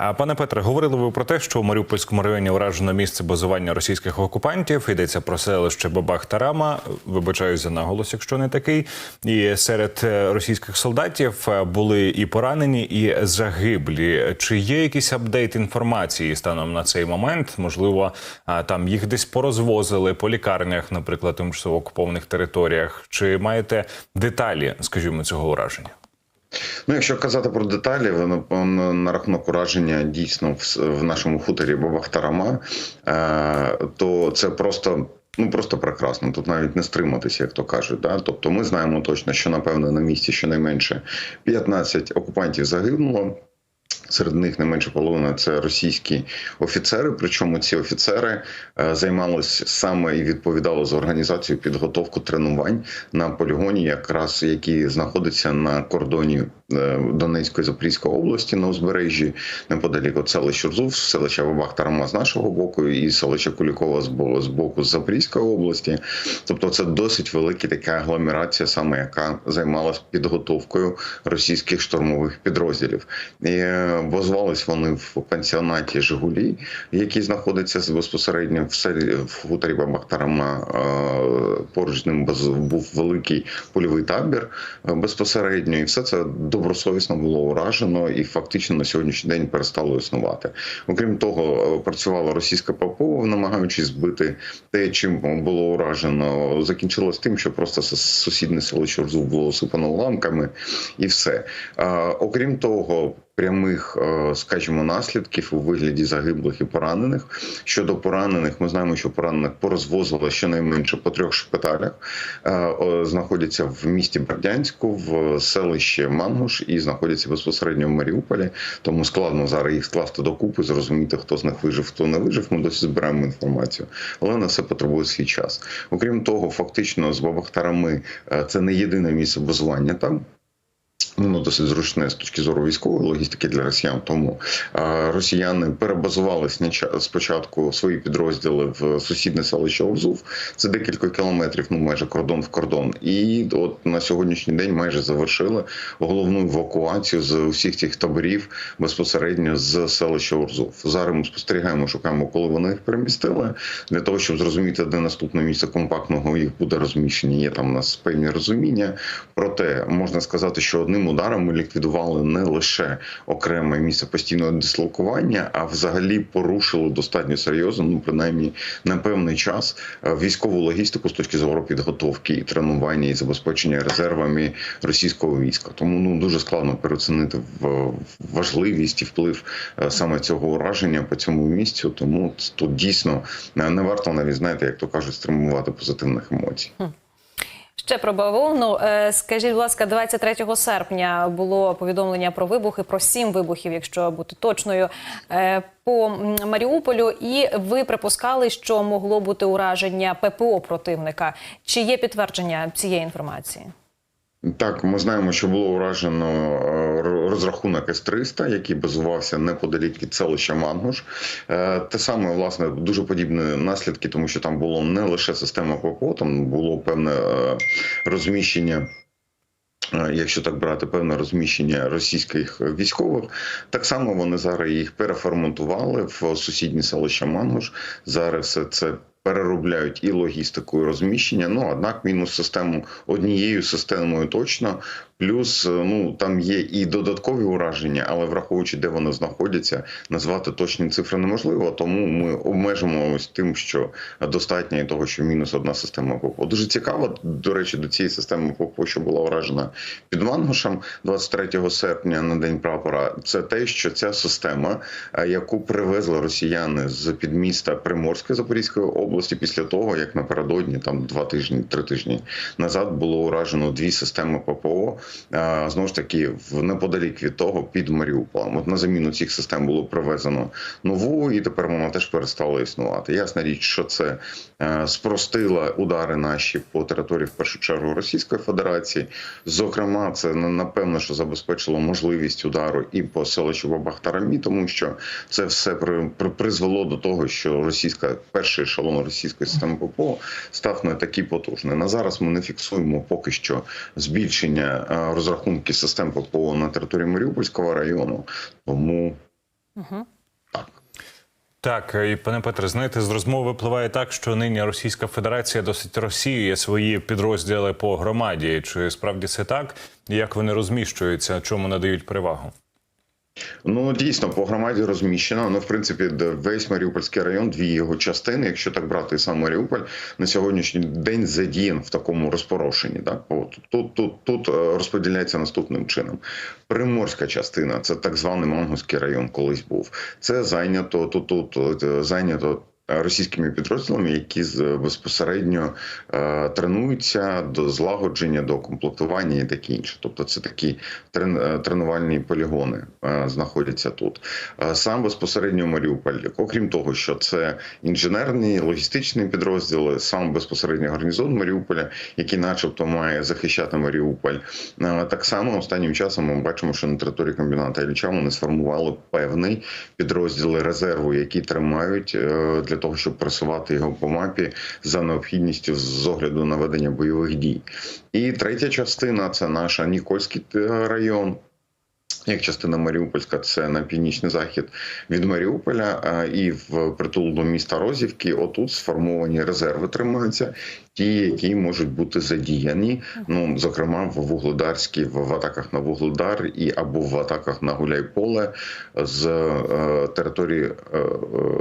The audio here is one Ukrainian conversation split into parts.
Пане Петре, говорили ви про те, що у Маріупольському районі уражено місце базування російських окупантів. Йдеться про селище Бабах Тарама. Вибачаюсь за наголос, якщо не такий. І серед е, російських солдатів е, були і поранені, і загиблі. Чи є якийсь апдейт інформації станом на цей момент? Можливо, там їх десь порозвозили по лікарнях, наприклад, тимчасово окупованих територіях. Чи маєте деталі, скажімо, цього ураження? Ну, якщо казати про деталі, воно на, рахунок ураження дійсно в, в нашому хуторі Бабахтарама, е, то це просто. Ну просто прекрасно. Тут навіть не стриматися, як то кажуть. Да? Тобто, ми знаємо точно, що напевно на місці щонайменше 15 окупантів загинуло. Серед них не менше половини це російські офіцери. Причому ці офіцери е, займалися саме і відповідали за організацію підготовку тренувань на полігоні, якраз який знаходиться на кордоні е, Донецької Запорізької області на узбережжі, неподалік от селища Рзув, селища Бабах-Тарама з нашого боку, і селища Кулікова з бо- з боку з Запорізької області. Тобто, це досить велика така агломерація, саме яка займалась підготовкою російських штурмових підрозділів. І базувались вони в пансіонаті Жигулі, який знаходиться безпосередньо в селі в хуторі Бабахтарама. Е, Поруч з ним був великий польовий табір е, безпосередньо, і все це добросовісно було уражено і фактично на сьогоднішній день перестало існувати. Окрім того, е, працювала російська ППО, намагаючись збити те, чим було уражено. Закінчилось тим, що просто сусідне село Чорзу було осипано уламками, і все. Окрім того. Прямих, е, скажімо, наслідків у вигляді загиблих і поранених. Щодо поранених, ми знаємо, що поранених порозвозили щонайменше по трьох шпиталях. Е, Знаходяться в місті Бердянську, в селищі Мангуш і знаходяться безпосередньо в Маріуполі. Тому складно зараз їх скласти докупи, зрозуміти, хто з них вижив, хто не вижив. Ми досі збираємо інформацію, але на це потребує свій час. Окрім того, фактично з Бабахтарами е, це не єдине місце базування там. Воно досить зручне з точки зору військової логістики для росіян. Тому росіяни перебазували спочатку свої підрозділи в сусідне селище Орзув. Це декілька кілометрів, ну майже кордон в кордон. І от на сьогоднішній день майже завершили головну евакуацію з усіх цих таборів безпосередньо з селища Орзув. Зараз ми спостерігаємо, шукаємо, коли вони їх перемістили, для того, щоб зрозуміти, де наступне місце компактного їх буде розміщення. Є там у нас певні розуміння. Проте можна сказати, що одним ударом ми ліквідували не лише окреме місце постійного дислокування, а взагалі порушили достатньо серйозно, ну принаймні на певний час е, військову логістику з точки зору підготовки і тренування і забезпечення резервами російського війська. Тому ну дуже складно переоцінити важливість і вплив е, саме цього ураження по цьому місцю. Тому тут дійсно е, не варто навіть знаєте, як то кажуть, стримувати позитивних емоцій. Ще про бавовну. Е, Скажіть, будь ласка, 23 серпня було повідомлення про вибухи, про сім вибухів, якщо бути точною, е, по Маріуполю. І ви припускали, що могло бути ураження ППО противника. Чи є підтвердження цієї інформації? Так, ми знаємо, що було уражено е, розрахунок С-300, який базувався неподалік від селища Мангуш. Е, Те саме, власне, дуже подібні наслідки, тому що там було не лише система ППО, там було певне е, розміщення. Якщо так брати певне розміщення російських військових, так само вони зараз їх переформатували в сусідні селища Мангуш. Зараз це переробляють і логістику, і розміщення. Ну однак мінус систему однією системою точно. Плюс е, ну там є і додаткові ураження, але враховуючи, де вони знаходяться, назвати точні цифри неможливо. Тому ми обмежимо ось тим, що достатньо і того, що мінус одна система ППО. Дуже цікаво, до речі, до цієї системи ППО, що була уражена під Мангушем 23 серпня на день прапора. Це те, що ця система, е, яку привезли росіяни з підміста Приморської Запорізької області, після того як напередодні, там два тижні, три тижні назад було уражено дві системи ППО. Е, Знову ж таки, в неподалік від того під Маріуполем. От на заміну цих систем було привезено нову, і тепер вона теж перестала існувати. Ясна річ, що це е, спростило удари наші по території в першу чергу Російської Федерації. Зокрема, це на- напевно, що забезпечило можливість удару і по селищу Бабахтарамі, тому що це все при, при, призвело до того, що російська перший ешелон російської системи ППО став не такий потужний. На зараз ми не фіксуємо поки що збільшення е, розрахунків систем ППО на території Маріупольського району. Тому Так. Так, і пане Петре, знаєте, з розмови випливає так, що нині Російська Федерація досить розсіює свої підрозділи по громаді. Чи справді це так? Як вони розміщуються? Чому надають перевагу? Ну дійсно по громаді розміщено. Ну, в принципі, весь Маріупольський район, дві його частини, якщо так брати сам Маріуполь, на сьогоднішній день задіян в такому розпорошенні. Так? От тут, тут, тут е, розподіляється наступним чином. Приморська частина, це так званий Мангуський район, колись був. Це зайнято тут, тут е, зайнято. Російськими підрозділами, які з- безпосередньо е, тренуються до злагодження, до комплектування і таке інше. Тобто, це такі трен, е, тренувальні полігони е, знаходяться тут. Е, Сам безпосередньо Маріуполь, окрім того, що це інженерні логістичні підрозділи, сам безпосередньо гарнізон Маріуполя, який, начебто, має захищати Маріуполь. Е, Так само останнім часом ми бачимо, що на території комбіната Ілліча вони сформували певний підрозділи резерву, які тримають е, для того, щоб просувати його по мапі за необхідністю з огляду на ведення бойових дій. І третя частина це наша Нікольський е, район. Як частина Маріупольська, це на північний захід від Маріуполя і в притул до міста Розівки. Отут сформовані резерви тримаються, ті, які можуть бути задіяні. Ну зокрема, в Вугледарській, в, атаках на Вугледар і або в атаках на Гуляйполе з е, території е, е,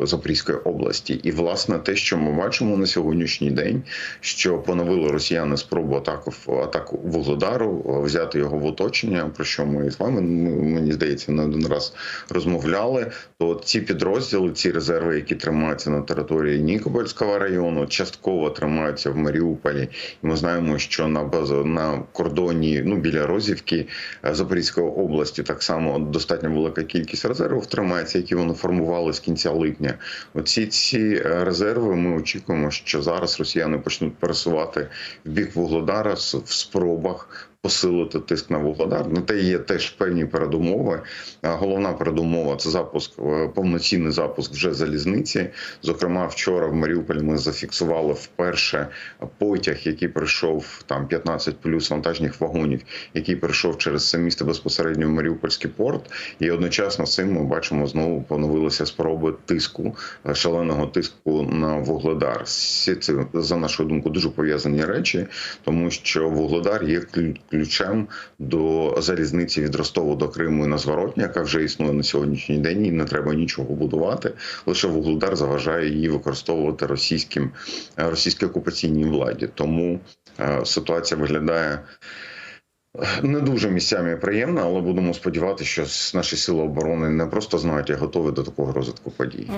Запорізької області. І власне те, що ми бачимо на сьогоднішній день, що поновили росіяни спробу атаку атаку Вугледару, взяти його в оточення, про що ми з вами ну, мені здається не один раз розмовляли. То ці підрозділи, ці резерви, які тримаються на території Нікопольського району, частково тримаються в Маріуполі. І ми знаємо, що на базу на кордоні, ну біля Розівки е, Запорізької області, так само достатньо велика кількість резервів тримається, які вони формували з кінця липня. Оці ці е, резерви ми очікуємо, що зараз росіяни почнуть пересувати в бік Вугледара в спробах. Посилити тиск на Вугледар. На те є теж певні передумови. Головна передумова це запуск, е, повноцінний запуск вже залізниці. Зокрема, вчора в Маріуполі ми зафіксували вперше потяг, який прийшов там 15 плюс вантажних вагонів, який прийшов через це місто безпосередньо в Маріупольський порт. І одночасно з цим ми бачимо знову поновилися спроби тиску, е, шаленого тиску на Вугледар. Всі це за нашою думкою дуже пов'язані речі, тому що Вугледар є ключем до залізниці від Ростову до Криму і на зворотні, яка вже існує на сьогоднішній день. І не треба нічого будувати. Лише Вугледар заважає її використовувати російським російській окупаційній владі. Тому е, ситуація виглядає. Не дуже місцями приємно, але будемо сподіватися, що наші сили оборони не просто знають, а готові до такого розвитку подій.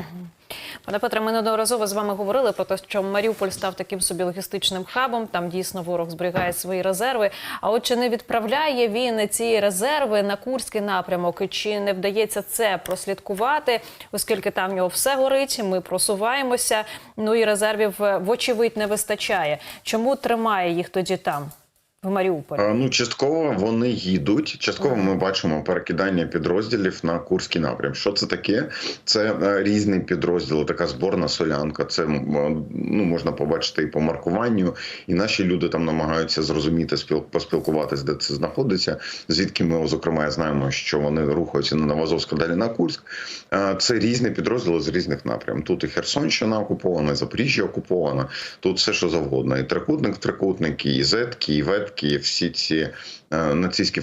Пане Петре, ми неодноразово з вами говорили про те, що Маріуполь став таким собі логістичним хабом. Там дійсно ворог зберігає свої резерви. А от чи не відправляє він ці резерви на Курський напрямок? Чи не вдається це прослідкувати, оскільки там в нього все горить? Ми просуваємося. Ну і резервів вочевидь не вистачає. Чому тримає їх тоді там? В Маріуполі Е, Ну, частково вони їдуть. Частково ми бачимо перекидання підрозділів на Курський напрям. Що це таке? Це е, різні підрозділи, така зборна солянка. Це е, ну можна побачити і по маркуванню. І наші люди там намагаються зрозуміти спіл, поспілкуватись, де це знаходиться. Звідки ми зокрема знаємо, що вони рухаються на Новозовськ, далі на Курськ. Це різні підрозділи з різних напрям. Тут і Херсонщина окупована, і Запоріжжя окупована. Тут все, що завгодно. І трикутник, трикутники, і зетки, і ветки, і всі ці е, нацистські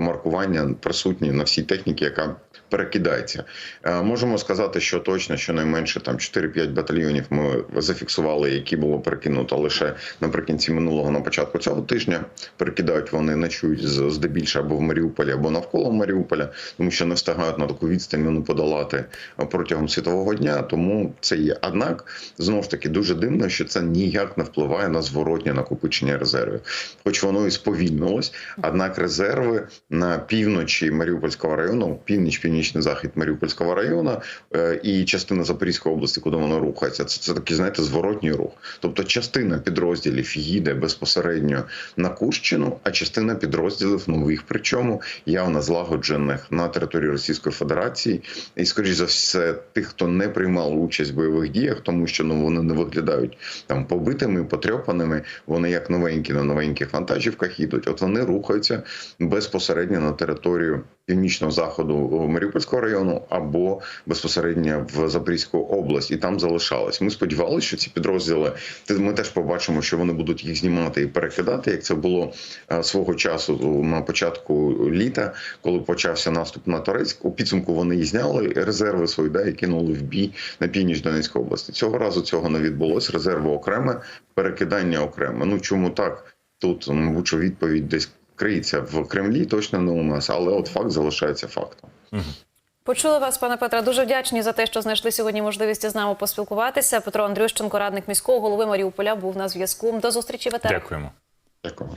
маркування присутні на всій техніці, яка перекидається. Е, Можемо сказати, що точно щонайменше там 4-5 батальйонів ми зафіксували, які було перекинуто лише наприкінці минулого на початку цього тижня. Перекидають вони ночують здебільшого або в Маріуполі, або навколо Маріуполя, тому що не встигають на таку відстань вони подолати протягом світового дня. Тому це є. Однак знову ж таки дуже дивно, що це ніяк не впливає на зворотнє накопичення резервів, хоч воно і сповільнилось. Однак резерви на півночі Маріупольського району, північ, північний захід Маріупольського району е, і частина Запорізької області, куди воно рухається. Це, це такий, знаєте, зворотній рух. Тобто, частина підрозділів їде безпосередньо на Курщину, а частина підрозділів нових, причому явно злагоджених на території Російської Федерації, і скоріш за все, тих, хто не приймав участь в бойових діях, тому що ну вони не виглядають там побитими, потрьопаними. Вони як новенькі на новеньких вантажівках їдуть. От вони рухаються безпосередньо на територію північного заходу Маріупольського району або безпосередньо в Запорізьку область, і там залишались. Ми сподівалися, що ці підрозділи ми теж побачимо, що вони будуть їх знімати і перекидати, як це було е, свого часу на початку літа, коли почався наступ на Торецьк. У підсумку вони і зняли резерви свої, да, і кинули в бій на північ Донецької області. Цього разу цього не відбулося. Резерви окреме, перекидання окреме. Ну чому так? Тут мабуть, відповідь десь криється в Кремлі, точно не у нас, але от факт залишається фактом. Почули вас, пане Петре. Дуже вдячні за те, що знайшли сьогодні можливість з нами поспілкуватися. Петро Андрющенко, радник міського голови Маріуполя, був на зв'язку. До зустрічі в етері. Дякуємо. Дякую.